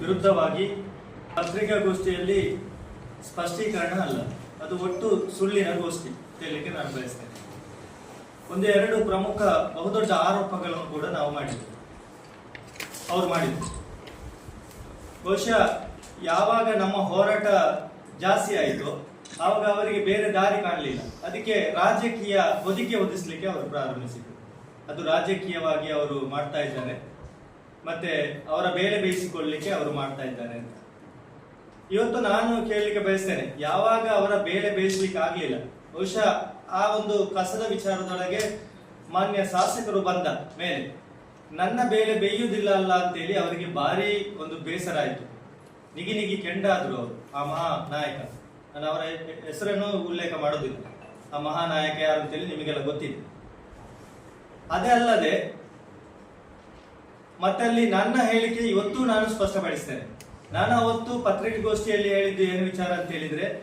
ವಿರುದ್ಧವಾಗಿ ಪತ್ರಿಕಾಗೋಷ್ಠಿಯಲ್ಲಿ ಸ್ಪಷ್ಟೀಕರಣ ಅಲ್ಲ. ಅದು ಒಟ್ಟು ಸುಳ್ಳಿನ ಗೋಷ್ಠಿ ಹೇಳಲಿಕ್ಕೆ ನಾನು ಬಯಸ್ತೇನೆ. ಎರಡು ಪ್ರಮುಖ ಬಹುದೊಡ್ಡ ಆರೋಪಗಳನ್ನು ಕೂಡ ನಾವು ಮಾಡಿದ್ವಿ. ಅವ್ರು ಮಾಡಿದ್ರು. ಬಹುಶಃ ಯಾವಾಗ ನಮ್ಮ ಹೋರಾಟ ಜಾಸ್ತಿ ಆಯಿತು ಆವಾಗ ಅವರಿಗೆ ಬೇರೆ ದಾರಿ ಕಾಣಲಿಲ್ಲ. ಅದಕ್ಕೆ ರಾಜಕೀಯ ಹೊದಿಕೆ ಹೊದಿಸ್ಲಿಕ್ಕೆ ಅವರು ಪ್ರಾರಂಭಿಸಿದರು. ಅದು ರಾಜಕೀಯವಾಗಿ ಅವರು ಮಾಡ್ತಾ ಇದ್ದಾರೆ. ಮತ್ತೆ ಅವರ ಬೇಳೆ ಬೇಯಿಸಿಕೊಳ್ಳಲಿಕ್ಕೆ ಅವರು ಮಾಡ್ತಾ ಇದ್ದಾರೆ ಅಂತ. ಇವತ್ತು ನಾನು ಕೇಳಲಿಕ್ಕೆ ಬಯಸ್ತೇನೆ, ಯಾವಾಗ ಅವರ ಬೇಳೆ ಬೇಯಿಸ್ಲಿಕ್ಕೆ ಆಗ್ಲಿಲ್ಲ ಬಹುಶಃ ಆ ಒಂದು ಕಸದ ವಿಚಾರದೊಳಗೆ ಮಾನ್ಯ ಶಾಸಕರು ಬಂದ ಮೇಲೆ, ನನ್ನ ಬೇಳೆ ಬೇಯುವುದಿಲ್ಲ ಅಲ್ಲ ಅಂತೇಳಿ ಅವರಿಗೆ ಭಾರಿ ಒಂದು ಬೇಸರ ಆಯಿತು. ನಿಗಿ ನಿಗಿ ಕೆಂಡಾದ್ರು ಅವರು, ಆ ಮಹಾ ನಾಯಕ ನಾನು ಅವರ ಹೆಸರನ್ನು ಉಲ್ಲೇಖ ಮಾಡೋದಿಲ್ಲ. ಆ ಮಹಾನಾಯಕ ಯಾರು ಅಂತೇಳಿ ನಿಮಗೆಲ್ಲ ಗೊತ್ತಿದೆ. ಅದೇ ಅಲ್ಲದೆ ಮತ್ತೆ ಅಲ್ಲಿ ನನ್ನ ಹೇಳಿಕೆ ಇವತ್ತು ನಾನು ಸ್ಪಷ್ಟಪಡಿಸ್ತೇನೆ. ನಾನು ಅವತ್ತು ಪತ್ರಿಕಾಗೋಷ್ಠಿಯಲ್ಲಿ ಹೇಳಿದ್ದು ಏನು ವಿಚಾರ ಅಂತ ಹೇಳಿದ್ರೆ,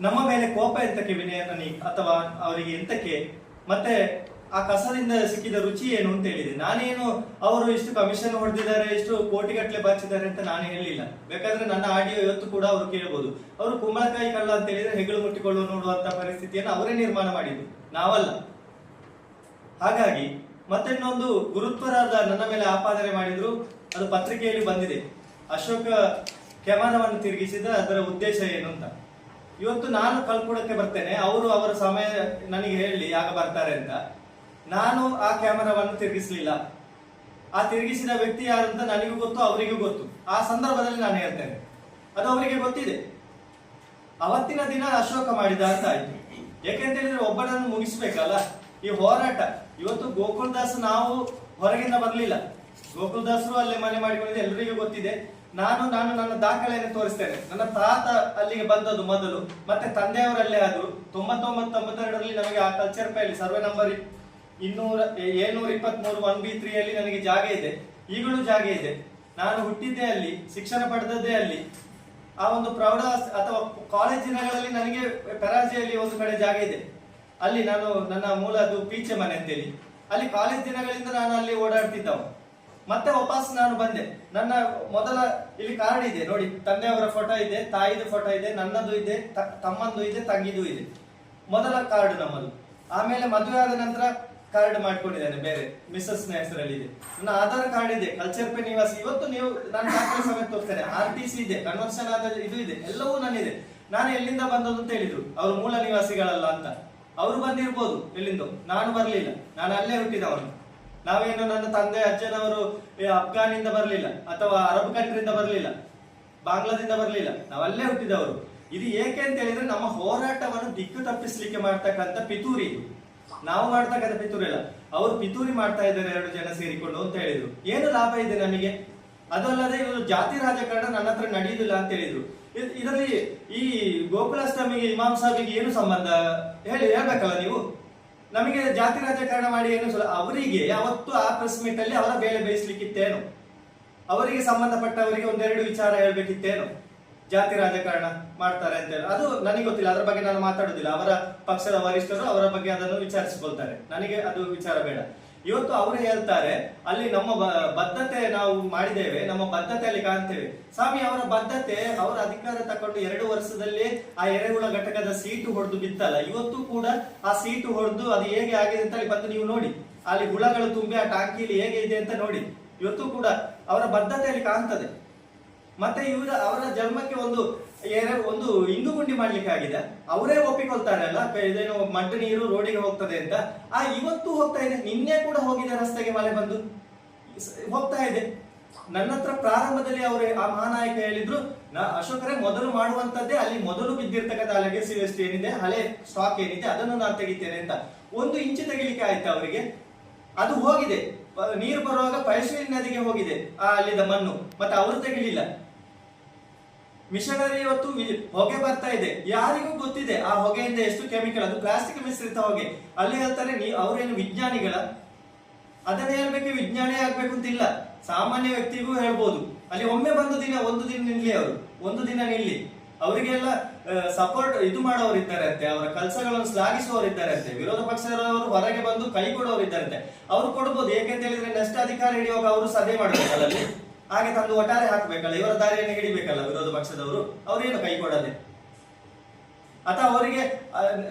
ನಮ್ಮ ಮೇಲೆ ಕೋಪ ಎಂತಕ್ಕೆ ವಿನಯ ನನಗೆ ಅಥವಾ ಅವರಿಗೆ ಎಂತಕ್ಕೆ? ಮತ್ತೆ ಆ ಕಸದಿಂದ ಸಿಕ್ಕಿದ ರುಚಿ ಏನು ಅಂತ ಹೇಳಿದೆ. ನಾನೇನು ಅವರು ಇಷ್ಟು ಕಮಿಷನ್ ಹೊಡೆದಿದ್ದಾರೆ, ಇಷ್ಟು ಕೋಟಿಗಟ್ಟಲೆ ಬಾಚಿದ್ದಾರೆ ಅಂತ ನಾನು ಹೇಳಿಲ್ಲ. ಬೇಕಾದ್ರೆ ನನ್ನ ಆಡಿಯೋ ಇವತ್ತು ಕೂಡ ಅವರು ಕೇಳಬಹುದು ಅವರು ಕುಂಬಳಕಾಯಿ ಕಳ್ಳ ಅಂತ ಹೇಳಿದ್ರೆ ಹೆಗಲು ಮುಟ್ಟಿಕೊಳ್ಳುವ ನೋಡುವಂತ ಪರಿಸ್ಥಿತಿಯನ್ನು ಅವರೇ ನಿರ್ಮಾಣ ಮಾಡಿದ್ದು. ನಾವಲ್ಲ. ಹಾಗಾಗಿ ಮತ್ತಿನ್ನೊಂದು ಗುರುತ್ವರಾದ ನನ್ನ ಮೇಲೆ ಆಪಾದನೆ ಮಾಡಿದ್ರು, ಅದು ಪತ್ರಿಕೆಯಲ್ಲಿ ಬಂದಿದೆ. ಅಶೋಕ ಕ್ಯಾಮರಾವನ್ನು ತಿರುಗಿಸಿದ ಅದರ ಉದ್ದೇಶ ಏನು ಅಂತ ಇವತ್ತು ನಾನು ಕಲ್ಕೊಡಕ್ಕೆ ಬರ್ತೇನೆ, ಅವರು ಅವರ ಸಮಯ ನನಗೆ ಹೇಳಿ ಯಾಕೆ ಬರ್ತಾರೆ ಅಂತ. ನಾನು ಆ ಕ್ಯಾಮರಾವನ್ನು ತಿರುಗಿಸಲಿಲ್ಲ. ಆ ತಿರುಗಿಸಿದ ವ್ಯಕ್ತಿ ಯಾರು ಅಂತ ನನಗೂ ಗೊತ್ತು, ಅವರಿಗೂ ಗೊತ್ತು. ಆ ಸಂದರ್ಭದಲ್ಲಿ ನಾನು ಹೇಳ್ತೇನೆ. ಅದು ಅವರಿಗೆ ಗೊತ್ತಿದೆ. ಅವತ್ತಿನ ದಿನ ಅಶೋಕ ಮಾಡಿದ ಅಂತ ಆಯ್ತು ಯಾಕೆಂತ ಹೇಳಿದ್ರೆ ಒಬ್ಬನನ್ನು ಮುಗಿಸ್ಬೇಕಲ್ಲ? ಈ ಹೋರಾಟ. ಇವತ್ತು ಗೋಕುಲ್ದಾಸ್ ನಾವು ಹೊರಗಿಂದ ಬರಲಿಲ್ಲ. ಗೋಕುಲ್ದಾಸರು ಅಲ್ಲೇ ಮನೆ ಮಾಡಿಕೊಂಡಿದ್ದು ಎಲ್ಲರಿಗೂ ಗೊತ್ತಿದೆ. ನಾನು ನಾನು ನನ್ನ ದಾಖಲೆಯನ್ನು ತೋರಿಸ್ತೇನೆ. ನನ್ನ ತಾತ ಅಲ್ಲಿಗೆ ಬಂದದ್ದು ಮೊದಲು, ಮತ್ತೆ ತಂದೆಯವರಲ್ಲೇ ಆದ್ರು. ತೊಂಬತ್ತೊಂಬತ್ತು ತೊಂಬತ್ತೆರಡರಲ್ಲಿ ನಮಗೆ ಆ ಕಲ್ಚರ್ ಪೈಲಿ ಸರ್ವೆ ನಂಬರ್ ಇನ್ನೂರ ಏಳ್ನೂರ ಇಪ್ಪತ್ಮೂರು ಒನ್ ಬಿ ತ್ರೀ ಅಲ್ಲಿ ನನಗೆ ಜಾಗ ಇದೆ. ಈಗಲೂ ಜಾಗ ಇದೆ. ನಾನು ಹುಟ್ಟಿದ್ದೇ ಅಲ್ಲಿ, ಶಿಕ್ಷಣ ಪಡೆದದ್ದೇ ಅಲ್ಲಿ. ಆ ಒಂದು ಪ್ರೌಢ ಅಥವಾ ಕಾಲೇಜ್ ದಿನಗಳಲ್ಲಿ ನನಗೆ ಪೆರಾಜಿಯಲ್ಲಿ ಒಂದು ಕಡೆ ಜಾಗ ಇದೆ. ಅಲ್ಲಿ ನಾನು ನನ್ನ ಮೂಲ ಅದು ಪೀಚೆ ಮನೆ ಅಂತೇಳಿ. ಅಲ್ಲಿ ಕಾಲೇಜ್ ದಿನಗಳಿಂದ ನಾನು ಅಲ್ಲಿ ಓಡಾಡ್ತಿದ್ದವು. ಮತ್ತೆ ವಾಪಸ್ ನಾನು ಬಂದೆ. ನನ್ನ ಮೊದಲ ಇಲ್ಲಿ ಕಾರ್ಡ್ ಇದೆ, ನೋಡಿ, ತಂದೆಯವರ ಫೋಟೋ ಇದೆ, ತಾಯಿದು ಫೋಟೋ ಇದೆ, ನನ್ನದು ಇದೆ ತಮ್ಮಂದು ಇದೆ, ತಂಗಿದು ಇದೆ. ಮೊದಲ ಕಾರ್ಡ್ ನಮ್ಮದು. ಆಮೇಲೆ ಮದುವೆ ಆದ ನಂತರ ಕಾರ್ಡ್ ಮಾಡ್ಕೊಂಡಿದ್ದೇನೆ ಬೇರೆ ಮಿಸಸ್ನ ಹೆಸರಲ್ಲಿ ಇದೆ. ನನ್ನ ಆಧಾರ್ ಕಾರ್ಡ್ ಇದೆ, ಕಲ್ಚರ್ ಪೆ ನಿವಾಸಿ. ಇವತ್ತು ನೀವು ನಾನು ದಾಖಲೆ ಸಮೇತ ತೋರಿಸ್ತೇನೆ. ಆರ್ ಟಿ ಸಿ ಇದೆ ಕನ್ವರ್ಷನ್ ಆದ ಇದು ಇದೆ, ಎಲ್ಲವೂ ನನ್ನಿದೆ. ನಾನು ಎಲ್ಲಿಂದ ಬಂದದ್ದು ಅಂತ ಹೇಳಿದ್ರು. ಅವ್ರ ಮೂಲ ನಿವಾಸಿಗಳಲ್ಲ ಅಂತ. ಅವರು ಬಂದಿರ್ಬೋದು ಎಲ್ಲಿಂದ ನಾನು ಬರಲಿಲ್ಲ. ನಾನು ಅಲ್ಲೇ ಹುಟ್ಟಿದವನು. ನಾವೇನು ನನ್ನ ತಂದೆ, ಅಜ್ಜನವರು ಅಫ್ಘಾನಿಂದ ಬರಲಿಲ್ಲ ಅಥವಾ ಅರಬ್ ಕಂಟ್ರಿಯಿಂದ ಬರಲಿಲ್ಲ, ಬಾಂಗ್ಲಾದಿಂದ ಬರಲಿಲ್ಲ. ನಾವಲ್ಲೇ ಹುಟ್ಟಿದವರು. ಇದು ಏಕೆ ಅಂತ ಹೇಳಿದ್ರೆ ನಮ್ಮ ಹೋರಾಟವನ್ನು ದಿಕ್ಕು ತಪ್ಪಿಸ್ಲಿಕ್ಕೆ ಮಾಡ್ತಕ್ಕಂಥ ಪಿತೂರಿ ನಾವು ಮಾಡ್ತಕ್ಕಂಥ ಪಿತೂರಿ ಅಲ್ಲ. ಅವರು ಪಿತೂರಿ ಮಾಡ್ತಾ ಇದ್ದಾರೆ, ಎರಡು ಜನ ಸೇರಿಕೊಂಡು ಅಂತ ಹೇಳಿದ್ರು. ಏನು ಲಾಭ ಇದೆ ನಮಗೆ? ಅದಲ್ಲದೆ ಇವರು ಜಾತಿ ರಾಜಕಾರಣ ನನ್ನ ಹತ್ರ ನಡೆಯುವುದಿಲ್ಲ ಅಂತ ಹೇಳಿದ್ರು. ಇದರಲ್ಲಿ ಈ ಗೋಕುಲಾಷ್ಟಮಿಗೆ ಇಮಾಮ್ ಸಾಹಿಬಿಗೆ ಏನು ಸಂಬಂಧ? ಹೇಳಿ, ಹೇಳ್ಬೇಕಲ್ಲ ನೀವು? ನಮಗೆ ಜಾತಿ ರಾಜಕಾರಣ ಮಾಡಿ ಏನು ಅವರಿಗೆ ಅವತ್ತು ಆ ಪ್ರೆಸ್ ಮೀಟ್ ಅಲ್ಲಿ ಅವರ ಬೇಳೆ ಬೇಯಿಸ್ಲಿಕ್ಕಿತ್ತೇನು? ಅವರಿಗೆ ಸಂಬಂಧಪಟ್ಟವರಿಗೆ ಒಂದೆರಡು ವಿಚಾರ ಹೇಳ್ಬೇಕಿತ್ತೇನು? ಜಾತಿ ರಾಜಕಾರಣ ಮಾಡ್ತಾರೆ ಅಂತ ಅದು ನನಗೆ ಗೊತ್ತಿಲ್ಲ, ಅದರ ಬಗ್ಗೆ ನಾನು ಮಾತಾಡುದಿಲ್ಲ ಅವರ ಪಕ್ಷದ ವರಿಷ್ಠರು ಅವರ ಬಗ್ಗೆ ಅದನ್ನು ವಿಚಾರಿಸಿಕೊಳ್ತಾರೆ. ನನಗೆ ಅದು ವಿಚಾರ ಬೇಡ. ಇವತ್ತು ಅವರು ಹೇಳ್ತಾರೆ, ಅಲ್ಲಿ ನಮ್ಮ ಬದ್ಧತೆ ನಾವು ಮಾಡಿದ್ದೇವೆ, ನಮ್ಮ ಬದ್ಧತೆಯಲ್ಲಿ ಕಾಣ್ತೇವೆ. ಸ್ವಾಮಿ, ಅವರ ಬದ್ಧತೆ, ಅವರ ಅಧಿಕಾರ ತಕೊಂಡು ಎರಡು ವರ್ಷದಲ್ಲಿ ಆ ಎರೆಹುಳ ಘಟಕದ ಸೀಟು ಹೊಡೆದು ಬಿತ್ತಲ್ಲ. ಇವತ್ತು ಕೂಡ ಆ ಸೀಟು ಹೊಡೆದು ಅದು ಹೇಗೆ ಆಗಿದೆ ಅಂತ ಅಲ್ಲಿ ಬಂದು ನೀವು ನೋಡಿ. ಅಲ್ಲಿ ಹುಳಗಳು ತುಂಬಿ ಆ ಟಾಂಕಿಲಿ ಹೇಗೆ ಇದೆ ಅಂತ ನೋಡಿ. ಇವತ್ತು ಕೂಡ ಅವರ ಬದ್ಧತೆಯಲ್ಲಿ ಕಾಣ್ತದೆ. ಮತ್ತೆ ಇವರ, ಅವರ ಜನ್ಮಕ್ಕೆ ಒಂದು ಏನ- ಒಂದು ಇಂಗು ಗುಂಡಿ ಮಾಡ್ಲಿಕ್ಕೆ ಆಗಿದೆ. ಅವರೇ ಒಪ್ಪಿಕೊಳ್ತಾರೆ ಅಲ್ಲ ಕ- ಇದೇನು ಮಡ್ಡು ನೀರು ರೋಡಿಗೆ ಹೋಗ್ತದೆ ಅಂತ. ಆ, ಇವತ್ತು ಹೋಗ್ತಾ ಇದೆ. ನಿನ್ನೆ ಕೂಡ ಹೋಗಿದೆ ರಸ್ತೆಗೆ ಮಳೆ ಬಂದು. ಹೋಗ್ತಾ ಇದೆ. ನನ್ನ ಹತ್ರ ಪ್ರಾರಂಭದಲ್ಲಿ ಅವರು ಆ ಮಹಾನಾಯಕ ಹೇಳಿದ್ರು, ನಾ, ಅಶೋಕರೇ, ಮೊದಲು ಮಾಡುವಂತದ್ದೇ ಅಲ್ಲಿ ಮೊದಲು ಬಿದ್ದಿರ್ತಕ್ಕಂಥ ಲೆಗಸಿ ವೇಸ್ಟ್ ಏನಿದೆ, ಹಳೆ ಸ್ಟಾಕ್ ಏನಿದೆ, ಅದನ್ನು ನಾನು ತೆಗಿತೇನೆ ಅಂತ. ಒಂದು ಇಂಚು ತೆಗಿಲಿಕ್ಕೆ ಆಯ್ತು ಅವರಿಗೆ. ಅದು ಹೋಗಿದೆ. ನೀರು ಬರುವಾಗ ಪೈಶ್ವರಿ ನದಿಗೆ ಹೋಗಿದೆ, ಆ ಅಲ್ಲಿದ ಮಣ್ಣು. ಮತ್ತೆ ಅವರು ತೆಗಿಲಿಲ್ಲ. ಮಿಷನರಿ ಇವತ್ತು ಹೊಗೆ ಬರ್ತಾ ಇದೆ. ಯಾರಿಗೂ ಗೊತ್ತಿದೆ ಆ ಹೊಗೆಯಿಂದ ಎಷ್ಟು ಕೆಮಿಕಲ್, ಅದು ಪ್ಲಾಸ್ಟಿಕ್ ಮಿಶ್ರಿತ ಹೊಗೆ. ಅಲ್ಲಿ ಹೇಳ್ತಾರೆ, ನೀ ಅವರೇನು ವಿಜ್ಞಾನಿಗಳ? ಅದನ್ನ ಹೇಳ್ಬೇಕು, ವಿಜ್ಞಾನಿ ಆಗ್ಬೇಕು ಅಂತಿಲ್ಲ. ಸಾಮಾನ್ಯ ವ್ಯಕ್ತಿಗೂ ಹೇಳ್ಬೋದು. ಅಲ್ಲಿ ಒಮ್ಮೆ ಬಂದು ದಿನ, ಒಂದು ದಿನ ನಿಲ್ಲಿ ಅವರು. ಒಂದು ದಿನ ನಿಲ್ಲಿ. ಅವರಿಗೆಲ್ಲ ಸಪೋರ್ಟ್ ಇದು ಮಾಡೋರು ಇದ್ದಾರಂತೆ. ಅವರ ಕೆಲಸಗಳನ್ನು ಶ್ಲಾಘಿಸುವವರು ಇದ್ದಾರಂತೆ. ವಿರೋಧ ಪಕ್ಷದವರು ಹೊರಗೆ ಬಂದು ಕೈ ಕೊಡೋರು ಇದ್ದಾರಂತೆ. ಅವರು ಕೊಡ್ಬೋದು. ಏಕೆಂತ ಹೇಳಿದ್ರೆ ನಷ್ಟ ಅಧಿಕಾರ ಹಿಡಿಯುವಾಗ ಅವರು ಸಭೆ ಮಾಡಬೇಕಲ್ಲ ಹಾಗೆ ತಂದು ಒಟ್ಟಾರೆ ಹಾಕಬೇಕಲ್ಲ, ಇವರ ದಾರಿಯನ್ನು ಹಿಡಿಬೇಕಲ್ಲ ವಿರೋಧ ಪಕ್ಷದವರು? ಅವರೇನು ಕೈ ಕೊಡದೆ? ಅಥವಾ ಅವರಿಗೆ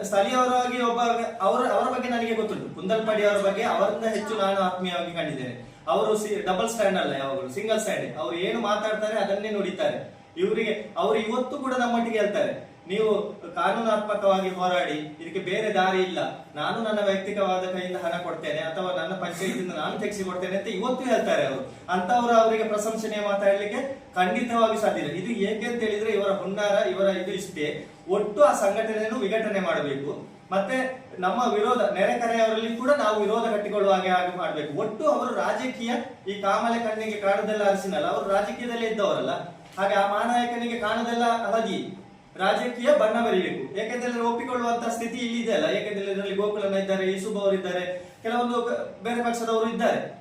ಸ್ಥಳೀಯವರಾಗಿ ಒಬ್ಬ, ಅವರ ಅವರ ಬಗ್ಗೆ ನನಗೆ ಗೊತ್ತುಂಟು. ಕುಂದಲ್ಪಡಿ ಅವರ ಬಗ್ಗೆ ಅವರಿಂದ ಹೆಚ್ಚು ನಾನು ಆತ್ಮೀಯವಾಗಿ ಕಂಡಿದ್ದೇನೆ. ಅವರು ಡಬಲ್ ಸ್ಟ್ಯಾಂಡ್ ಅಲ್ಲ ಯಾವಾಗಲೂ ಸಿಂಗಲ್ ಸ್ಟ್ಯಾಂಡ್ ಅವರು ಏನು ಮಾತಾಡ್ತಾರೆ ಅದನ್ನೇ ನುಡಿತಾರೆ. ಇವರಿಗೆ, ಅವರು ಇವತ್ತು ಕೂಡ ನಮ್ಮೊಟ್ಟಿಗೆ ಹೇಳ್ತಾರೆ. ನೀವು ಕಾನೂನಾತ್ಮಕವಾಗಿ ಹೋರಾಡಿ, ಇದಕ್ಕೆ ಬೇರೆ ದಾರಿ ಇಲ್ಲ. ನಾನು ನನ್ನ ವೈಯಕ್ತಿಕವಾದ ಕೈಯಿಂದ ಹಣ ಕೊಡ್ತೇನೆ, ಅಥವಾ ನನ್ನ ಪಂಚಾಯತಿಯಿಂದ ನಾನು ತೆಗೆಸಿ ಕೊಡ್ತೇನೆ ಅಂತ ಇವತ್ತು ಹೇಳ್ತಾರೆ ಅವರು. ಅಂತವರು ಅವರಿಗೆ ಪ್ರಶಂಸನೀಯ ಮಾತಾಡಲಿಕ್ಕೆ ಖಂಡಿತವಾಗಿ ಸಾಧ್ಯ ಇಲ್ಲ. ಇದು ಏಕೆ ಅಂತ ಹೇಳಿದ್ರೆ ಇವರ ಹುನ್ನಾರ, ಇವರ ಇದು ಇಷ್ಟೇ. ಒಟ್ಟು ಆ ಸಂಘಟನೆಯನ್ನು ವಿಘಟನೆ ಮಾಡಬೇಕು. ಮತ್ತೆ ನಮ್ಮ ವಿರೋಧ, ನೆರೆಕರೆಯವರಲ್ಲಿ ಕೂಡ ನಾವು ವಿರೋಧ ಕಟ್ಟಿಕೊಳ್ಳುವ ಹಾಗೆ ಹಾಗೆ ಮಾಡಬೇಕು. ಒಟ್ಟು ಅವರು ರಾಜಕೀಯ ಈ ಕಾಮಲೆ ಕಣ್ಣಿಗೆ ಕಾಣದೆಲ್ಲ ಅರಸಿನಲ್ಲ. ಅವರು ರಾಜಕೀಯದಲ್ಲೇ ಇದ್ದವರಲ್ಲ. ಹಾಗೆ ಆ ಮಹಾನಾಯಕನಿಗೆ ಕಾಣದೆಲ್ಲ ಹಳದಿ. ರಾಜಕೀಯ ಬಣ್ಣ ಬರಿಬೇಕು. ಯಾಕೆಂದ್ರೆ ಒಪ್ಪಿಕೊಳ್ಳುವಂತ ಸ್ಥಿತಿ ಇಲ್ಲಿ ಇದೆ ಅಲ್ಲ. ಯಾಕೆಂದ್ರೆ ಇದರಲ್ಲಿ ಗೋಕುಲನ ಇದ್ದಾರೆ ಯೇಸುಬ ಅವರು ಇದ್ದಾರೆ, ಕೆಲವೊಂದು ಬೇರೆ ಪಕ್ಷದವರು ಇದ್ದಾರೆ.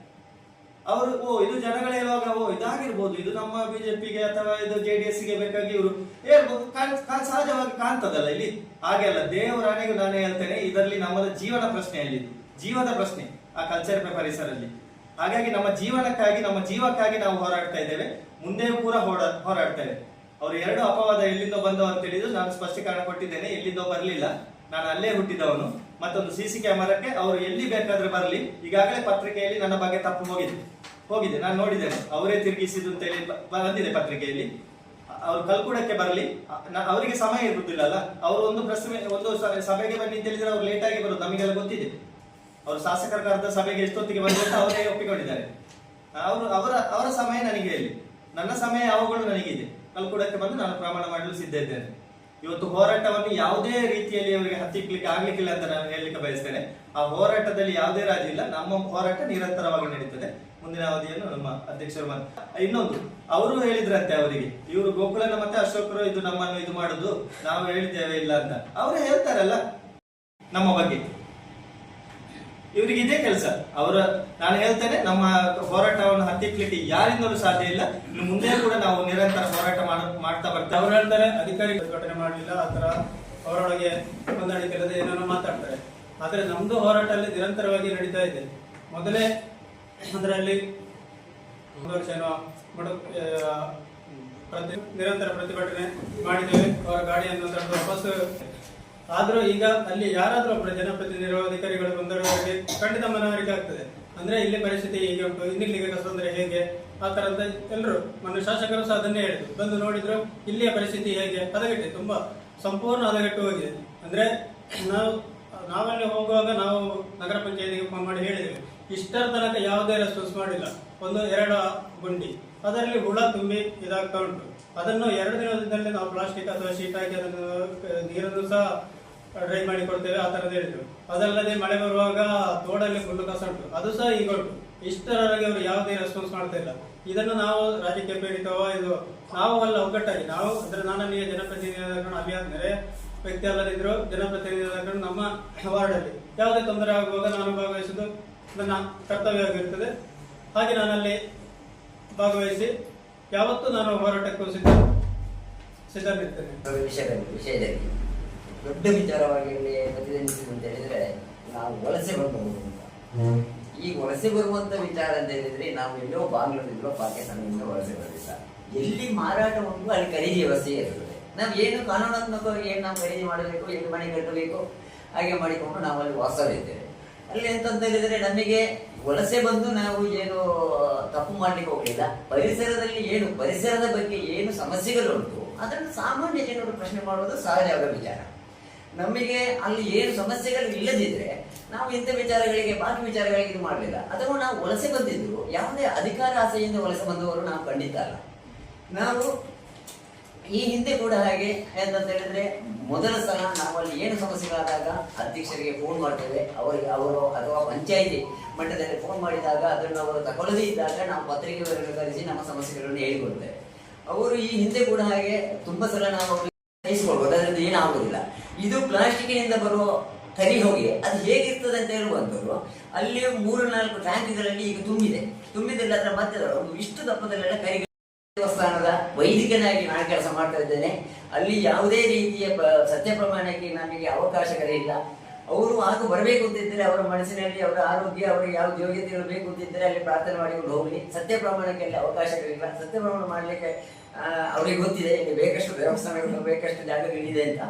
ಅವರು, ಓ, ಇದು ಜನಗಳೇ ಇರುವಾಗ, ಓ, ಇದಾಗಿರ್ಬೋದು. ಇದು ನಮ್ಮ ಬಿಜೆಪಿಗೆ ಅಥವಾ ಇದು ಜೆಡಿಎಸ್ಗೆ ಬೇಕಾಗಿ ಇವರು ಹೇಳ್ಬೋದು. ಸಹಜವಾಗಿ ಕಾಣ್ತದಲ್ಲ ಇಲ್ಲಿ. ಹಾಗೆ ಅಲ್ಲ, ದೇವರ ನಾನೇ ನಾನು ಹೇಳ್ತೇನೆ, ಇದರಲ್ಲಿ ನಮ್ಮ ಜೀವನ ಪ್ರಶ್ನೆ ಅಲ್ಲಿ. ಜೀವದ ಪ್ರಶ್ನೆ ಆ ಕಲ್ಚರ್ ಪರಿಸರಲ್ಲಿ ಹಾಗಾಗಿ ನಮ್ಮ ಜೀವನಕ್ಕಾಗಿ, ನಮ್ಮ ಜೀವಕ್ಕಾಗಿ ನಾವು ಹೋರಾಡ್ತಾ ಇದ್ದೇವೆ. ಮುಂದೆಯೂ ಕೂಡ ಹೋರಾ ಹೋರಾಡ್ತೇವೆ. ಅವರು ಎರಡು ಅಪವಾದ ಎಲ್ಲಿಂದ ಬಂದವ ಅಂತ ಹೇಳಿದ್ರು. ನಾನು ಸ್ಪಷ್ಟೀಕರಣ ಕೊಟ್ಟಿದ್ದೇನೆ. ಎಲ್ಲಿಂದೋ ಬರಲಿಲ್ಲ. ನಾನು ಅಲ್ಲೇ ಹುಟ್ಟಿದವನು. ಮತ್ತೊಂದು ಸಿಸಿ ಕ್ಯಾಮರಾಕ್ಕೆ ಅವರು ಎಲ್ಲಿ ಬೇಕಾದ್ರೆ ಬರಲಿ. ಈಗಾಗಲೇ ಪತ್ರಿಕೆಯಲ್ಲಿ ನನ್ನ ಬಗ್ಗೆ ತಪ್ಪು ಹೋಗಿದೆ. ಹೋಗಿದೆ. ನಾನು ನೋಡಿದ್ದೇನೆ. ಅವರೇ ತಿರುಗಿಸಿದ್ದು ಅಂತ ಹೇಳಿ ಬಂದಿದೆ ಪತ್ರಿಕೆಯಲ್ಲಿ. ಅವ್ರು ಕಲ್ಕುಡಕ್ಕೆ ಬರಲಿ. ಅವರಿಗೆ ಸಮಯ ಇರುವುದಿಲ್ಲ ಅಲ್ಲ ಅವರು ಒಂದು ಪ್ರೆಸ್ ಒಂದು ಸಭೆಗೆ ಬನ್ನಿ ಅಂತ ಹೇಳಿದ್ರೆ ಅವ್ರು ಲೇಟ್ ಆಗಿ ಬರೋದು. ನಮಗೆಲ್ಲ ಗೊತ್ತಿದೆ. ಅವರು ಶಾಸಕರ ಕರೆದ ಸಭೆಗೆ ಎಷ್ಟೊತ್ತಿಗೆ ಬಂದಂತ ಅವರೇ ಒಪ್ಪಿಕೊಂಡಿದ್ದಾರೆ. ಅವರು ಅವರ ಅವರ ಸಮಯ ನನಗೆ ಇಲ್ಲಿ ನನ್ನ ಸಮಯ ಯಾವಾಗಲೂ ನನಗಿದೆ. ಕಲ್ಕುಡಕ್ಕೆ ಬಂದು ನಾನು ಪ್ರಮಾಣ ಮಾಡಲು ಸಿದ್ಧ ಇದ್ದೇನೆ. ಇವತ್ತು ಹೋರಾಟವನ್ನು ಯಾವುದೇ ರೀತಿಯಲ್ಲಿ ಅವರಿಗೆ ಹತ್ತಿಕ್ಲಿಕ್ಕೆ ಆಗ್ಲಿಕ್ಕಿಲ್ಲ ಅಂತ ನಾನು ಹೇಳಲಿಕ್ಕೆ ಬಯಸ್ತೇನೆ. ಆ ಹೋರಾಟದಲ್ಲಿ ಯಾವುದೇ ರಾಜಿ ಇಲ್ಲ. ನಮ್ಮ ಹೋರಾಟ ನಿರಂತರವಾಗಿ ನಡೀತದೆ. ಮುಂದಿನ ಅವಧಿಯನ್ನು ನಮ್ಮ ಅಧ್ಯಕ್ಷರು ಇನ್ನೊಂದು, ಅವರು ಹೇಳಿದ್ರಂತೆ ಅವರಿಗೆ, ಇವರು ಗೋಕುಲನ ಮತ್ತೆ ಅಶೋಕರು ಇದು ನಮ್ಮನ್ನು ಇದು ಮಾಡುದು, ನಾವು ಹೇಳಿದ್ದೇವೆ ಇಲ್ಲ ಅಂತ. ಅವರು ಹೇಳ್ತಾರಲ್ಲ, ನಮ್ಮ ಬಗ್ಗೆ. ಇವರಿಗೆ ಇದೇ ಕೆಲಸ. ಅವರ, ನಾನು ಹೇಳ್ತೇನೆ, ನಮ್ಮ ಹೋರಾಟವನ್ನು ಹತ್ತಿಕ್ಲಿಕ್ಕೆ ಯಾರಿಂದಲೂ ಸಾಧ್ಯ ಇಲ್ಲ. ಇನ್ನು ಮುಂದೆ ಕೂಡ ನಾವು ನಿರಂತರ ಹೋರಾಟ ಮಾಡ- ಮಾಡ್ತಾ ಬರ್ತೇವೆ. ಅವ್ರು ಹೇಳ್ತಾರೆ ಅಧಿಕಾರಿ ಪ್ರತಿಭಟನೆ ಮಾಡಲಿಲ್ಲ ಆತರ ಅವರೊಳಗೆ ಹೊಂದಾಣಿಕೆ ಇಲ್ಲದೆ ಏನೋ ಮಾತಾಡ್ತಾರೆ. ಆದ್ರೆ ನಮ್ದು ಹೋರಾಟ ಅಲ್ಲಿ ನಿರಂತರವಾಗಿ ನಡೀತಾ ಇದೆ. ಮೊದಲೇ ಅದರಲ್ಲಿ ವರ್ಷ ನಿರಂತರ ಪ್ರತಿಭಟನೆ ಮಾಡಿದ್ದೇವೆ. ಅವರ ಗಾಡಿಯನ್ನು ತಂದು ವಾಪಸ್ ಆದ್ರೂ ಈಗ ಅಲ್ಲಿ ಯಾರಾದ್ರೂ ಒಬ್ಬರು ಜನಪ್ರತಿನಿಧಿಗಳು ಅಧಿಕಾರಿಗಳು ಬಂದವರಿಗೆ ಖಂಡಿತ ಮನವರಿಕೆ ಆಗ್ತದೆ. ಅಂದ್ರೆ ಇಲ್ಲಿ ಪರಿಸ್ಥಿತಿ ಹೀಗೆ ಉಂಟು ಇನ್ನಿಲ್ಲಿಗೆ ತೊಂದರೆ ಹೇಗೆ, ಆ ತರದ ಎಲ್ಲರೂ ಮನೆ ಶಾಸಕರು ಸಹ ಅದನ್ನೇ ಹೇಳಿದ್ರು. ಬಂದು ನೋಡಿದ್ರು ಇಲ್ಲಿಯ ಪರಿಸ್ಥಿತಿ ಹೇಗೆ, ಹದಗೆಟ್ಟಿದೆ, ತುಂಬಾ ಸಂಪೂರ್ಣ ಹದಗೆಟ್ಟು ಹೋಗಿದೆ. ಅಂದ್ರೆ ನಾವು, ನಾವಲ್ಲಿ ಹೋಗುವಾಗ ನಾವು ನಗರ ಪಂಚಾಯತಿಗೆ ಫೋನ್ ಮಾಡಿ ಹೇಳಿದ್ವಿ ಇಷ್ಟರ ತನಕ ಯಾವುದೇ ರೆಸ್ಪಾನ್ಸ್ ಮಾಡಿಲ್ಲ. ಒಂದು ಎರಡು ಗುಂಡಿ, ಅದರಲ್ಲಿ ಹುಳ ತುಂಬಿ ಇದಾಗ್ತಾ ಉಂಟು. ಅದನ್ನು ಎರಡು ದಿನದಲ್ಲಿ ನಾವು ಪ್ಲಾಸ್ಟಿಕ್ ಅಥವಾ ಶೀಟ್ ಹಾಕಿ ಅದನ್ನು, ನೀರನ್ನು ಸಹ ಡ್ರೈ ಮಾಡಿ ಕೊಡ್ತೇವೆ, ಆ ಥರದ್ದು ಹೇಳಿದ್ರು. ಅದಲ್ಲದೆ ಮಳೆ ಬರುವಾಗ ತೋಡಲ್ಲಿ ಫುಲ್ ಕಸ ಉಂಟು. ಅದು ಸಹ ಈಗ ಉಂಟು. ಇಷ್ಟರವರೆಗೆ ಅವರು ಯಾವುದೇ ರೆಸ್ಪಾನ್ಸ್ ಮಾಡ್ತಾ ಇಲ್ಲ. ಇದನ್ನು ನಾವು ರಾಜಕೀಯ ಪ್ರೇರಿತವ ಇದು, ನಾವು ಅಲ್ಲ, ಒಗ್ಗಟ್ಟಾಗಿ. ನಾವು ಅಂದ್ರೆ ನಾನಲ್ಲಿ ಜನಪ್ರತಿನಿಧಿಗಳನ್ನು ಆದಮೇಲೆ ವ್ಯಕ್ತಿ ಅಲ್ಲದಿದ್ರು ಜನಪ್ರತಿನಿಧಿಗಳನ್ನು ನಮ್ಮ ವಾರ್ಡಲ್ಲಿ ಯಾವುದೇ ತೊಂದರೆ ಆಗುವಾಗ ನಾನು ಭಾಗವಹಿಸುವುದು ನನ್ನ ಕರ್ತವ್ಯವಾಗಿರುತ್ತದೆ. ಹಾಗೆ ನಾನಲ್ಲಿ ಭಾಗವಹಿಸಿ ಯಾವತ್ತೂ ನಾನು ಹೋರಾಟಕ್ಕೂ ಸಿದ್ಧ ಸಿದ್ಧನಿರ್ತೇನೆ ಒಂದು ವಿಷಯದಲ್ಲಿ ವಿಷಯದಲ್ಲಿ. ದೊಡ್ಡ ವಿಚಾರವಾಗಿ ಇಲ್ಲಿ ಅಂತ ಹೇಳಿದ್ರೆ ನಾವು ವಲಸೆ ಬರಬಹುದು ಅಂತ. ಈ ವಲಸೆ ಬರುವಂತ ವಿಚಾರ ಅಂತ ಹೇಳಿದ್ರೆ ನಾವು ಎಲ್ಲೋ ಬಾಂಗ್ಲಾದೇಶದಲ್ಲೋ ಪಾಕಿಸ್ತಾನದಿಂದ ವಲಸೆ ಬರಲಿಲ್ಲ ಎಲ್ಲಿ ಮಾರಾಟ ಉಂಟು ಅಲ್ಲಿ ಖರೀದಿ ವ್ಯವಸ್ಥೆ ಇರ್ತದೆ. ನಾವು ಏನು ಕಾನೂನಾತ್ಮಕವಾಗಿ ಏನು ನಾವು ಖರೀದಿ ಮಾಡಬೇಕು ಎಲ್ಲಿ ಮನೆ ಕಟ್ಟಬೇಕು ಹಾಗೆ ಮಾಡಿಕೊಂಡು ನಾವು ಅಲ್ಲಿ ವಾಸವಿದ್ದೇವೆ ಅಲ್ಲಿ ಎಂತಂತ ಹೇಳಿದ್ರೆ ನಮಗೆ ವಲಸೆ ಬಂದು ನಾವು ಏನು ತಪ್ಪು ಮಾಡ್ಲಿಕ್ಕೆ ಹೋಗಲಿಲ್ಲ. ಪರಿಸರದಲ್ಲಿ ಏನು ಪರಿಸರದ ಬಗ್ಗೆ ಏನು ಸಮಸ್ಯೆಗಳು ಉಂಟು ಅದನ್ನು ಸಾಮಾನ್ಯ ಜನರು ಪ್ರಶ್ನೆ ಮಾಡುವುದು ಸಹಜವಾದ ವಿಚಾರ. ನಮಗೆ ಅಲ್ಲಿ ಏನು ಸಮಸ್ಯೆಗಳು ಇಲ್ಲದಿದ್ರೆ ನಾವು ಇಂಥ ವಿಚಾರಗಳಿಗೆ, ಬಾಕಿ ವಿಚಾರಗಳಿಗೆ ಇದು ಮಾಡಲಿಲ್ಲ. ಅಥವಾ ನಾವು ವಲಸೆ ಬಂದಿದ್ರು ಯಾವುದೇ ಅಧಿಕಾರ ಆಸೆಯಿಂದ ವಲಸೆ ಬಂದವರು ನಾವು ಖಂಡಿತ ಅಲ್ಲ. ನಾವು ಈ ಹಿಂದೆ ಕೂಡ ಹಾಗೆ ಎಂತಂತ ಹೇಳಿದ್ರೆ, ಮೊದಲ ಸಲ ನಾವು ಅಲ್ಲಿ ಏನು ಸಮಸ್ಯೆಗಳಾದಾಗ ಅಧ್ಯಕ್ಷರಿಗೆ ಫೋನ್ ಮಾಡ್ತೇವೆ. ಅವರಿಗೆ ಅವರು ಅಥವಾ ಪಂಚಾಯಿತಿ ಮಟ್ಟದಲ್ಲಿ ಫೋನ್ ಮಾಡಿದಾಗ ಅದನ್ನು ಅವರು ತಗೊಳ್ಳದೇ ಇದ್ದಾಗ ನಾವು ಪತ್ರಿಕೆಯವರಿಗೆ ಕರೆಸಿ ನಮ್ಮ ಸಮಸ್ಯೆಗಳನ್ನು ಹೇಳಿಕೊಡ್ತೇವೆ. ಅವರು ಈ ಹಿಂದೆ ಕೂಡ ಹಾಗೆ ತುಂಬಾ ಸಲ ನಾವು ಸಹಿಸಿಕೊಳ್ಬೋದು. ಅದರಿಂದ ಏನಾಗುವುದಿಲ್ಲ. ಇದು ಪ್ಲಾಸ್ಟಿಕ್ನಿಂದ ಬರುವ ಕರಿ ಹೋಗಿ ಅದು ಹೇಗಿರ್ತದೆ ಅಂತ ಹೇಳುವಂಥದ್ದು, ಅಲ್ಲಿ ಮೂರು ನಾಲ್ಕು ಟ್ಯಾಂಕ್ಗಳಲ್ಲಿ ಈಗ ತುಂಬಿದೆ. ತುಂಬಿದಲ್ಲಿ ಅದರ ಮತ್ತೆ ಇಷ್ಟು ದಪ್ಪದಲ್ಲೆಲ್ಲ ಕರಿ ದೇವಸ್ಥಾನದ ವೈದಿಕನಾಗಿ ನಾನು ಕೆಲಸ ಮಾಡ್ತಾ ಇದ್ದೇನೆ. ಅಲ್ಲಿ ಯಾವುದೇ ರೀತಿಯ ಸತ್ಯ ಪ್ರಮಾಣಕ್ಕೆ ನಮಗೆ ಅವಕಾಶಗಳಿಲ್ಲ ಅವರು ಆಗ ಬರಬೇಕು ಅಂತಿದ್ದರೆ ಅವರ ಮನಸ್ಸಿನಲ್ಲಿ ಅವರ ಆರೋಗ್ಯ ಅವರಿಗೆ ಯಾವ ಯೋಗ್ಯತೆಗಳು ಬೇಕು ಅಂತಿದ್ದರೆ ಅಲ್ಲಿ ಪ್ರಾರ್ಥನೆ ಮಾಡಿಕೊಂಡು ಹೋಗಲಿ. ಸತ್ಯ ಪ್ರಮಾಣಕ್ಕೆ ಅಲ್ಲಿ ಅವಕಾಶಗಳಿಲ್ಲ ಸತ್ಯ ಪ್ರಮಾಣ ಮಾಡಲಿಕ್ಕೆ ಅವರಿಗೆ ಗೊತ್ತಿದೆ, ಇಲ್ಲಿ ಬೇಕಷ್ಟು ದೇವಸ್ಥಾನಗಳು, ಬೇಕಷ್ಟು ಜಾಗಗಳಿದೆ ಅಂತ.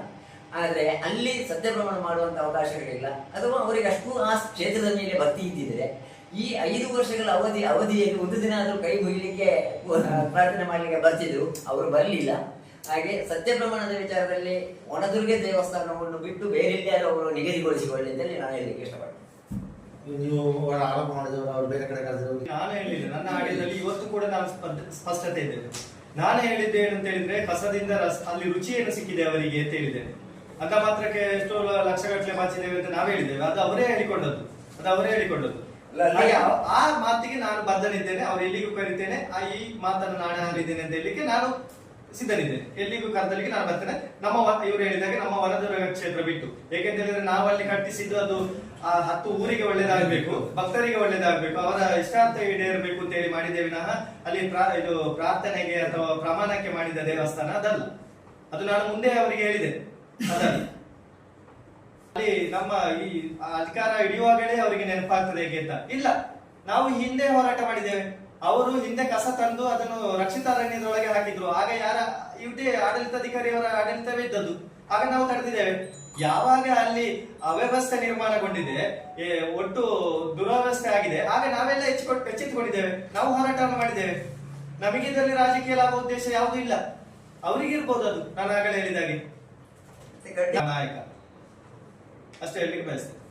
ಆದರೆ ಅಲ್ಲಿ ಸತ್ಯಭ್ರಮಣ ಮಾಡುವಂತ ಅವಕಾಶಗಳಿಲ್ಲ. ಅಥವಾ ಅವರಿಗೆ ಅಷ್ಟು ಆ ಕ್ಷೇತ್ರದ ಮೇಲೆ ಭಕ್ತಿ ಇದ್ದಿದ್ರೆ ಈ ಐದು ವರ್ಷಗಳ ಅವಧಿ ಅವಧಿಯಲ್ಲಿ ಒಂದು ದಿನ ಆದರೂ ಕೈ ಮುಗಿಲಿಕ್ಕೆ ಪ್ರಾರ್ಥನೆ ಮಾಡಲಿಕ್ಕೆ ಬರ್ತಿದ್ರು. ಅವರು ಬರಲಿಲ್ಲ. ಹಾಗೆ ಸತ್ಯಭ್ರಮಣದ ವಿಚಾರದಲ್ಲಿ ಒಣದುರ್ಗೆ ದೇವಸ್ಥಾನವನ್ನು ಬಿಟ್ಟು ಬೇರೆ ಯಾರು ಅವರು ನಿಗದಿಗೊಳಿಸಿಕೊಳ್ಳಿ ಅಂತ ನಾನು ಹೇಳಲಿಕ್ಕೆ ಇಷ್ಟಪಡ್ತೇನೆ. ನೀವು ಅವರ ಆರೋಪ ಮಾಡಿದವರು ಅವರು ಬೇರೆ ಕಡೆ ಕರೆದ್ರು ನಾನು ಹೇಳಿಲ್ಲ. ನನ್ನ ಆಡಿಯೋದಲ್ಲಿ ಇವತ್ತು ಕೂಡ ನಾನು ಸ್ಪಷ್ಟ- ಸ್ಪಷ್ಟತೆ ಇದ್ದೇನೆ ನಾನು ಹೇಳಿದ್ದೆ ಏನಂತ ಅಂತ ಹೇಳಿದ್ರೆ ಕಸದಿಂದ ರಸ ಅಲ್ಲಿ ರುಚಿಯನ್ನು ಸಿಕ್ಕಿದೆ ಅವರಿಗೆ ಅಂತ ಹೇಳಿದ್ದೇನೆ. ಅಂತ ಮಾತ್ರಕ್ಕೆ ಎಷ್ಟೋ ಲಕ್ಷ ಲಕ್ಷಗಟ್ಟಲೆ ಮಾಚಿದ್ದೇವೆ ಅಂತ ನಾವು ಹೇಳಿದ್ದೇವೆ. ಅದು ಅವರೇ ಹೇಳಿಕೊಂಡದ್ದು. ಅದು ಅವರೇ ಹೇಳಿಕೊಂಡದ್ದು. ಹಾಗೆ ಆ- ಮಾತಿಗೆ ನಾನು ಬದ್ಧನಿದ್ದೇನೆ ಅವ್ರು ಎಲ್ಲಿಗೂ ಕರಿತೇನೆ ಆ ಈ ಮಾತನ್ನು ನಾನು ಹಾರಿದ್ದೇನೆ ಅಂತ ಹೇಳಿಕ್ಕೆ ನಾನು ಸಿದ್ಧನಿದ್ದೇನೆ. ಎಲ್ಲಿಗೂ ಕರ್ತಲಿಕ್ಕೆ ನಾನು ಬರ್ತೇನೆ. ನಮ್ಮ ಇವರು ಹೇಳಿದಾಗೆ ನಮ್ಮ ವನದುರ್ಗ ಕ್ಷೇತ್ರ ಬಿಟ್ಟು. ಏಕೆಂತ ಹೇಳಿದ್ರೆ ನಾವು ಅಲ್ಲಿ ಕಟ್ಟಿಸಿದ್ದು ಅದು ಆ ಹತ್ತು ಊರಿಗೆ ಒಳ್ಳೇದಾಗಬೇಕು ಭಕ್ತರಿಗೆ ಒಳ್ಳೇದಾಗಬೇಕು ಅವರ ಇಷ್ಟಾರ್ಥ ಈಡೇರಬೇಕು ಅಂತ ಹೇಳಿ ಮಾಡಿದ್ದೇವೆ ನಾ ಅಲ್ಲಿ ಪ್ರಾ- ಇದು ಪ್ರಾರ್ಥನೆಗೆ ಅಥವಾ ಪ್ರಮಾಣಕ್ಕೆ ಮಾಡಿದ ದೇವಸ್ಥಾನ ಅದಲ್ಲ. ಅದು ನಾನು ಮುಂದೆ ಅವರಿಗೆ ಹೇಳಿದೆ. ಅಲ್ಲಿ ನಮ್ಮ ಈ ಅಧಿಕಾರ ಹಿಡಿಯುವಾಗಲೇ ಅವರಿಗೆ ನೆನಪಾಗ್ತದೆ ಹೇಗೆ ಅಂತ. ಇಲ್ಲ, ನಾವು ಹಿಂದೆ ಹೋರಾಟ ಮಾಡಿದ್ದೇವೆ. ಅವರು ಹಿಂದೆ ಕಸ ತಂದು ಅದನ್ನು ರಕ್ಷಿತ ಅರಣ್ಯದೊಳಗೆ ಹಾಕಿದ್ರು. ಆಗ ಯಾರ ಇವತ್ತೇ ಆಡಳಿತಾಧಿಕಾರಿಯವರ ಆಡಳಿತವೇ ಇದ್ದದ್ದು. ಆಗ ನಾವು ತಡೆದಿದ್ದೇವೆ. ಯಾವಾಗ ಅಲ್ಲಿ ಅವ್ಯವಸ್ಥೆ ನಿರ್ಮಾಣಗೊಂಡಿದೆ ಒಟ್ಟು ದುರವ್ಯವಸ್ಥೆ ಆಗಿದೆ, ಆಗ ನಾವೆಲ್ಲ ಎಚ್ಚಿಕೊಂಡು ಎಚ್ಚೆತ್ತುಕೊಂಡಿದ್ದೇವೆ. ನಾವು ಹೋರಾಟವನ್ನು ಮಾಡಿದ್ದೇವೆ. ನಮಗಿದ್ದಲ್ಲಿ ರಾಜಕೀಯ ಲಾಭ ಉದ್ದೇಶ ಯಾವುದೂ ಇಲ್ಲ. ಅವರಿಗಿರ್ಬೋದು ಅದು. ನಾನು ಆಗಲೇ ಹೇಳಿದಾಗೆ. ನಾಯಕ. ಅಷ್ಟೇ ಹೇಳಲಿಕ್ಕೆ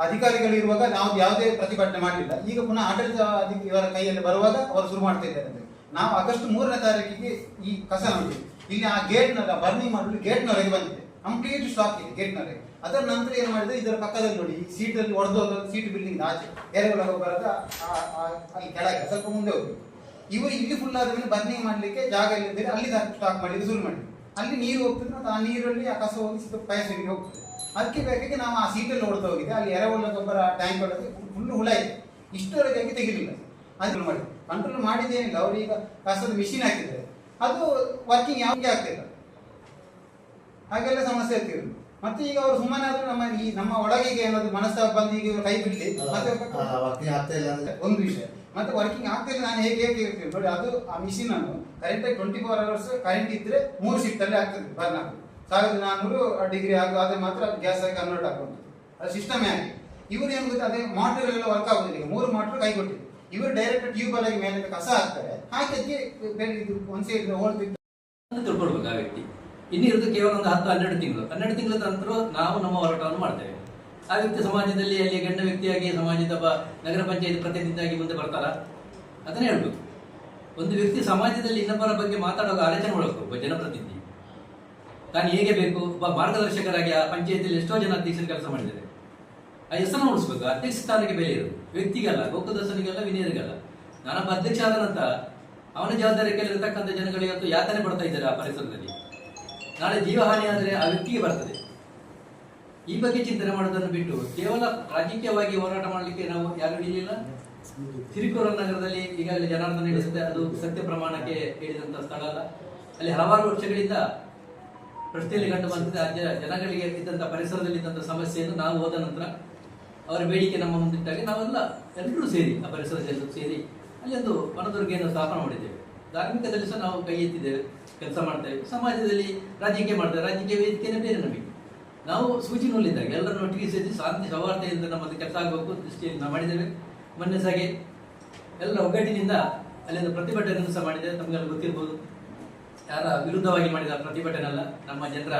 ಅಧಿಕಾರಿಗಳು ಇರುವಾಗ ನಾವು ಯಾವುದೇ ಪ್ರತಿಭಟನೆ ಮಾಡಲಿಲ್ಲ. ಈಗ ಪುನಃ ಆಡಳಿತ ಇವರ ಕೈಯಲ್ಲಿ ಬರುವಾಗ ಅವರು ಶುರು ಮಾಡ್ತಾ ಇದ್ದಾರೆ. ನಾವು ಆಗಸ್ಟ್ ಮೂರನೇ ತಾರೀಕಿಗೆ ಈ ಕಸ ನಮಗೆ ಇಲ್ಲಿ ಆ ಗೇಟ್ನ ಬರ್ನಿಂಗ್ ಮಾಡಲು ಗೇಟ್ನವರೆಗೆ ಬಂದಿದೆ. ಕಂಪ್ಲೀಟ್ ಸ್ಟಾಕ್ ಇದೆ ಗೇಟ್ನವರೆಗೆ. ಅದರ ನಂತರ ಏನು ಮಾಡಿದ್ರೆ ಇದರ ಪಕ್ಕದಲ್ಲಿ ನೋಡಿ, ಈ ಸೀಟಲ್ಲಿ ಹೊಡೆದೋದ ಸೀಟ್ ಬಿಲ್ಡಿಂಗ್ ಆಚೆ ಎರೆಗಳ ಆ- ಅಲ್ಲಿ ಕೆಳಗೆ, ಸ್ವಲ್ಪ ಮುಂದೆ ಹೋಗಿ ಇವರು ಇಲ್ಲಿ ಫುಲ್ ಆದ ಮೇಲೆ ಬರ್ನಿಂಗ್ ಮಾಡ್ಲಿಕ್ಕೆ ಜಾಗ ಇಲ್ಲದಿದ್ರೆ ಅಲ್ಲಿ ಸ್ಟಾಕ್ ಮಾಡಲಿಕ್ಕೆ ಶುರು ಮಾಡಿದ್ರು. ಅಲ್ಲಿ ನೀರು ಹೋಗ್ತದೆ ಮತ್ತು ಆ ನೀರಲ್ಲಿ ಆ ಕಸ ಹೋಗಿ ಸ್ವಲ್ಪ ಹೋಗ್ತದೆ ಅದಕ್ಕೆ ಬೇಕಾಗಿ ನಾವು ಆ ಸೀಟಲ್ಲಿ ನೋಡ್ತಾ ಹೋಗಿದೆ ಅಲ್ಲಿ ಎರೆಹುಳ ಗೊಬ್ಬರ ಟ್ಯಾಂಕ್ ಒಳಗೆ ಫುಲ್ ಹುಳ ಇದೆ ಇಷ್ಟರವರೆಗೆ ತೆಗಿಲಿಲ್ಲ ಅದು ಮಾಡಿ ಕಂಟ್ರೋಲ್ ಮಾಡಿದ್ದೇನಿಲ್ಲ ಅವರೀಗ ಕಸದ ಮಿಷಿನ್ ಹಾಕಿದ್ದಾರೆ ಅದು ವರ್ಕಿಂಗ್ ಯಾವಾಗ ಆಗ್ತಿಲ್ಲ ಹಾಗೆಲ್ಲ ಸಮಸ್ಯೆ ಆಗ್ತಿರಲಿಲ್ಲ ಮತ್ತೆ ಈಗ ಅವರು ಸುಮ್ಮನೆ ಆದ್ರೂ ನಮ್ಮ ಈ ನಮ್ಮ ಒಳಗೆ ಏನಾದ್ರು ಮನಸ್ಸಾಗ ಬಂದು ಈಗ ಕೈ ಬಿಡ್ಲಿ ಮತ್ತೆ ಒಂದು ವಿಷಯ ಮತ್ತೆ ವರ್ಕಿಂಗ್ ಆಗ್ತಿಲ್ಲ ನಾನು ಹೇಗೆ ಹೇಗೆ ಇರ್ತೀನಿ ನೋಡಿ, ಅದು ಆ ಮಿಷಿನ್ ಅನ್ನು ಕರೆಂಟ್ ಆಗಿ ಟ್ವೆಂಟಿ ಫೋರ್ ಅವರ್ಸ್ ಕರೆಂಟ್ ಇದ್ರೆ ಮೂರು ಶಿಫ್ಟ್ ಅಲ್ಲಿ ಆಗ್ತದೆ ಬರ್ನ್ ಸಾವಿರದ ನಾನ್ನೂರು ಡಿಗ್ರಿ ಆಗು ಆದರೆ ಮಾತ್ರ ಗ್ಯಾಸ್ ಆಗಿ ಕನ್ವರ್ಟ್ ಆಗುವಂಥದ್ದು ಅದು ಸಿಸ್ಟಮ್ ಯಾಕೆ? ಇವರು ಏನು ಗೊತ್ತಾ, ಅದೇ ಮೋಟರ್ ಎಲ್ಲ ವರ್ಕ್ ಆಗೋದಿಲ್ಲ. ಈಗ ಮೂರು ಮೋಟರ್ ಕೈ ಕೊಟ್ಟಿದೆ. ಇವರು ಡೈರೆಕ್ಟ್ ಟ್ಯೂಬ್ ಅಲ್ಲಿ ಮೇಲೆ ಕಸ ಹಾಕ್ತಾರೆ. ಹಾಕಿ ಅದಕ್ಕೆ ಬೇರೆ ಇದು ಒಂದು ಇದ್ರೆ ಹೋಲ್ ಬಿಟ್ಟು ಅಂತ ತಿಳ್ಕೊಳ್ಬೇಕು ಆ ವ್ಯಕ್ತಿ. ಇನ್ನಿರೋದು ಕೇವಲ ಒಂದು ಹತ್ತು ಹನ್ನೆರಡು ತಿಂಗಳು. ಹನ್ನೆರಡು ತಿಂಗಳ ನಂತರ ನಾವು ನಮ್ಮ ಹೋರಾಟವನ್ನು ಮಾಡ್ತೇವೆ. ಆ ವ್ಯಕ್ತಿ ಸಮಾಜದಲ್ಲಿ ಅಲ್ಲಿ ಗಂಡ ವ್ಯಕ್ತಿಯಾಗಿ ಸಮಾಜದ ನಗರ ಪಂಚಾಯತ್ ಪ್ರತಿನಿಧಿಯಾಗಿ ಮುಂದೆ ಬರ್ತಾರ? ಅದನ್ನೇ ಹೇಳ್ಬೇಕು. ಒಂದು ವ್ಯಕ್ತಿ ಸಮಾಜದಲ್ಲಿ ಇನ್ನೊಬ್ಬರ ಬಗ್ಗೆ ಮಾತಾಡುವಾಗ ಆಲೋಚನೆ ಮಾಡಬೇಕು, ಒಬ್ಬ ಜನಪ್ರತಿನಿಧಿ. ತಾನು ಹೇಗೆ ಬೇಕು? ಒಬ್ಬ ಮಾರ್ಗದರ್ಶಕರಾಗಿ ಆ ಪಂಚಾಯತಿಯಲ್ಲಿ ಎಷ್ಟೋ ಜನ ಅಧ್ಯಕ್ಷರು ಕೆಲಸ ಮಾಡಿದ್ದಾರೆ. ಆ ಹೆಸರನ್ನು ಉಳಿಸ್ಬೇಕು. ಅಧ್ಯಕ್ಷ ಸ್ಥಾನಕ್ಕೆ ಬೆಲೆ ಇರೋದು. ವ್ಯಕ್ತಿಗಲ್ಲ ಗೋಕುದಾಸನಿಗಲ್ಲ ವಿನಯರಿಗಲ್ಲ. ನಾನೊಬ್ಬ ಅಧ್ಯಕ್ಷ ಆದ ನಂತರ ಅವನ ಜವಾಬ್ದಾರಿ ಇರತಕ್ಕಂಥ ಜನಗಳಿಗೆ ಯಾತನೆ ಪಡ್ತಾ ಇದ್ದಾರೆ ಆ ಪರಿಸರದಲ್ಲಿ. ನಾಳೆ ಜೀವಹಾನಿ ಆದರೆ ಆ ವ್ಯಕ್ತಿಗೆ ಬರ್ತದೆ. ಈ ಬಗ್ಗೆ ಚಿಂತನೆ ಮಾಡೋದನ್ನು ಬಿಟ್ಟು ಕೇವಲ ರಾಜಕೀಯವಾಗಿ ಹೋರಾಟ ಮಾಡಲಿಕ್ಕೆ ನಾವು ಯಾರು ಹಿಡಿಯಲಿಲ್ಲ ತಿರುಕೂರು ನಗರದಲ್ಲಿ ಈಗಾಗಲೇ ಜನಾರ್ದನ ನಡೆಸುತ್ತೆ. ಅದು ಸತ್ಯ ಪ್ರಮಾಣಕ್ಕೆ ಹೇಳಿದಂತ ಸ್ಥಳ ಅಲ್ಲ. ಅಲ್ಲಿ ಹಲವಾರು ವರ್ಷಗಳಿಂದ ಪ್ರಶ್ನೆಯಲ್ಲಿ ಕಂಡು ಬಂದಿದ್ದ ಜನಗಳಿಗೆ ಇದ್ದಂತ ಪರಿಸರದಲ್ಲಿ ಇದ್ದಂತ ಸಮಸ್ಯೆಯನ್ನು ನಾವು ಹೋದ ನಂತರ ಅವರ ಬೇಡಿಕೆ ನಮ್ಮ ಮುಂದಿಟ್ಟಾಗ ನಾವೆಲ್ಲ ಎಲ್ಲರೂ ಸೇರಿ, ಆ ಪರಿಸರ ಸೇರಿ ಅಲ್ಲಿ ಒಂದು ವನದುರ್ಗೆಯನ್ನು ಸ್ಥಾಪನೆ ಮಾಡಿದ್ದೇವೆ. ಧಾರ್ಮಿಕದಲ್ಲಿ ಸಹ ನಾವು ಕೈ ಎತ್ತಿದ್ದೇವೆ, ಕೆಲಸ ಮಾಡ್ತೇವೆ. ಸಮಾಜದಲ್ಲಿ ರಾಜಕೀಯ ಮಾಡ್ತೇವೆ. ರಾಜಕೀಯ ವೇದಿಕೆನೇ ಬೇರೆ ನಮಗೆ. ನಾವು ಸೂಚಿ ನೋಡಿದಾಗ ಎಲ್ಲರನ್ನು ಒಟ್ಟಿಗೆ ಸೇರಿಸಿ ಶಾಂತಿ ಸೌಹಾರ್ದೆಯಿಂದ ನಮ್ಮದು ಕೆಲಸ ಆಗಬೇಕು, ದೃಷ್ಟಿಯಲ್ಲಿ ನಾವು ಮಾಡಿದ್ದೇವೆ. ಮೊನ್ನೆ ಸಾಗೆ ಎಲ್ಲ ಒಗ್ಗಟ್ಟಿನಿಂದ ಅಲ್ಲಿಂದ ಪ್ರತಿಭಟನೆಯನ್ನು ಸಹ ಮಾಡಿದ್ದೇವೆ. ತಮಗೆಲ್ಲ ಗೊತ್ತಿರ್ಬೋದು. ಯಾರ ವಿರುದ್ಧವಾಗಿ ಮಾಡಿದ ಪ್ರತಿಭಟನೆ ಅಲ್ಲ ನಮ್ಮ ಜನರ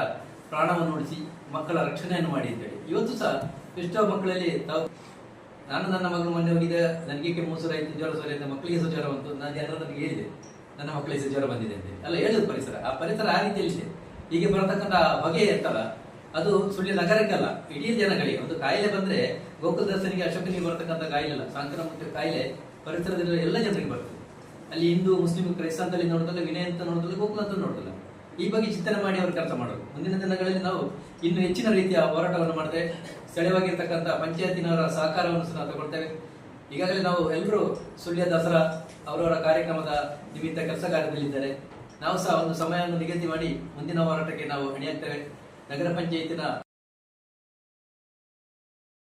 ಪ್ರಾಣವನ್ನು ಉಳಿಸಿ ಮಕ್ಕಳ ರಕ್ಷಣೆಯನ್ನು ಮಾಡಿ ಅಂತೇಳಿ. ಇವತ್ತು ಸಹ ಎಷ್ಟೋ ಮಕ್ಕಳಲ್ಲಿ ತಾವು ನಾನು ನನ್ನ ಮಗಳು ಮೊನ್ನೆ ಹೋಗಿದ್ದೆ. ನನಗೆ ಕೆಮ್ಮು ಆಯ್ತು, ಜ್ವರ ಸುರ ಅಂತ ಮಕ್ಕಳಿಗೆ ಸಹ ಜ್ವರ ಬಂತು. ನಾನು ಜನರ ನನಗೆ ಹೇಳಿದೆ, ನನ್ನ ಮಕ್ಕಳಿಗೆ ಸಹ ಜ್ವರ ಬಂದಿದೆ ಅಂತ ಅಲ್ಲ, ಹೇಳಿದ ಪರಿಸರ. ಆ ಪರಿಸರ ಆ ರೀತಿಯಲ್ಲಿದೆ ಹೀಗೆ ಬರತಕ್ಕಂಥ ಹೊಗೆ ಇರ್ತಲ್ಲ ಅದು ಸುಳ್ಯ ನಗರಕ್ಕಲ್ಲ, ಇಡೀ ಜನಗಳಿಗೆ. ಒಂದು ಕಾಯಿಲೆ ಬಂದ್ರೆ ಗೋಕುಲದಾಸನಿಗೆ ಅಶೋಕನಿಗೆ ಬರತಕ್ಕಂಥ ಕಾಯಿಲೆ ಅಲ್ಲ, ಸಾಂಕ್ರಾಮಿಕ ಕಾಯಿಲೆ ಪರಿಸರದಲ್ಲಿ ಎಲ್ಲ ಜನರಿಗೆ ಬರ್ತದೆ. ಅಲ್ಲಿ ಹಿಂದೂ, ಮುಸ್ಲಿಂ ಕ್ರೈಸ್ತಂತಲ್ಲಿ ನೋಡೋದಲ್ಲ, ವಿನಯ ಅಂತ ನೋಡೋದಲ್ಲ, ಗೋಕುಲ ಅಂತ ನೋಡೋದಲ್ಲ. ಈ ಬಗ್ಗೆ ಚಿಂತನೆ ಮಾಡಿ ಅವರು ಕೆಲಸ ಮಾಡೋದು. ಮುಂದಿನ ದಿನಗಳಲ್ಲಿ ನಾವು ಇನ್ನು ಹೆಚ್ಚಿನ ರೀತಿಯ ಹೋರಾಟವನ್ನು ಮಾಡ್ತೇವೆ. ಸ್ಥಳೀಯವಾಗಿರ್ತಕ್ಕಂಥ ಪಂಚಾಯತಿನವರ ಸಹಕಾರವನ್ನು ಸಹ ತಗೊಳ್ತೇವೆ. ಈಗಾಗಲೇ ನಾವು ಎಲ್ಲರೂ ಸುಳ್ಯ ದಸರಾ ಅವರವರ ಕಾರ್ಯಕ್ರಮದ ನಿಮಿತ್ತ ಕೆಲಸ ಕಾರ್ಯದಲ್ಲಿದ್ದಾರೆ. ನಾವು ಸಹ ಒಂದು ಸಮಯವನ್ನು ನಿಗದಿ ಮಾಡಿ ಮುಂದಿನ ಹೋರಾಟಕ್ಕೆ ನಾವು ಅಣಿಯಾಗ್ತೇವೆ. ನಗರ ಪಂಚಾಯತಿನ